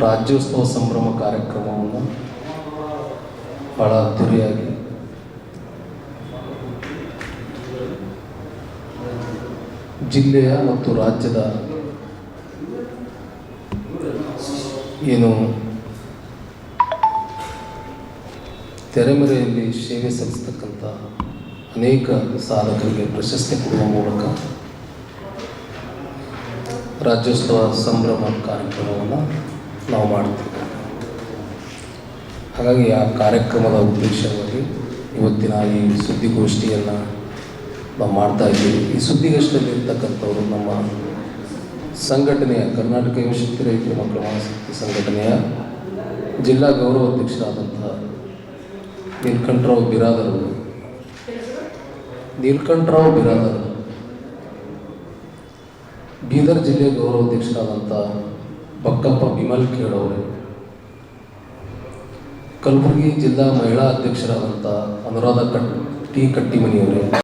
ರಾಜ್ಯೋತ್ಸವ ಸಂಭ್ರಮ ಕಾರ್ಯಕ್ರಮವನ್ನು ಬಹಳ ಅದ್ದೂರಿಯಾಗಿ ಜಿಲ್ಲೆಯ ಮತ್ತು ರಾಜ್ಯದ ಏನು ತೆರೆಮರೆಯಲ್ಲಿ ಸೇವೆ ಸಲ್ಲಿಸ್ತಕ್ಕಂಥ ಅನೇಕ ಸಾಧಕರಿಗೆ ಪ್ರಶಸ್ತಿ ಕೊಡುವ ಮೂಲಕ ರಾಜ್ಯೋತ್ಸವ ಸಂಭ್ರಮ ಕಾರ್ಯಕ್ರಮವನ್ನು ನಾವು ಮಾಡ್ತೀವಿ. ಹಾಗಾಗಿ ಆ ಕಾರ್ಯಕ್ರಮದ ಉದ್ದೇಶವಾಗಿ ಇವತ್ತಿನ ಈ ಸುದ್ದಿಗೋಷ್ಠಿಯನ್ನು ನಾವು ಮಾಡ್ತಾ ಇದ್ದೀವಿ. ಈ ಸುದ್ದಿಗೋಷ್ಠಿಯಲ್ಲಿ ಇರ್ತಕ್ಕಂಥವರು ನಮ್ಮ ಸಂಘಟನೆಯ ಕರ್ನಾಟಕ ಯುವಶಕ್ತಿ ರೈತರ ಮಕ್ಕಳ ಮಹಾಶಕ್ತಿ ಸಂಘಟನೆಯ ಜಿಲ್ಲಾ ಗೌರವ ಅಧ್ಯಕ್ಷರಾದಂಥ ನೀಲ್ಕಂಠರಾವ್ ಬಿರಾದರ್ ನೀಲ್ಕಂಠರಾವ್ ಬಿರಾದರ್ ಬೀದರ್ ಜಿಲ್ಲೆಯ ಗೌರವಾಧ್ಯಕ್ಷರಾದಂಥ ಬಕ್ಕಪ್ಪ ಬಿಮಲ್ ಕೇಳವರೇ ಕಲಬುರಗಿ ಜಿಲ್ಲಾ ಮಹಿಳಾ ಅಧ್ಯಕ್ಷರಾದಂಥ ಅನುರಾಧ ಕಟ್ ಟಿ ಕಟ್ಟಿಮನಿಯವರೇ.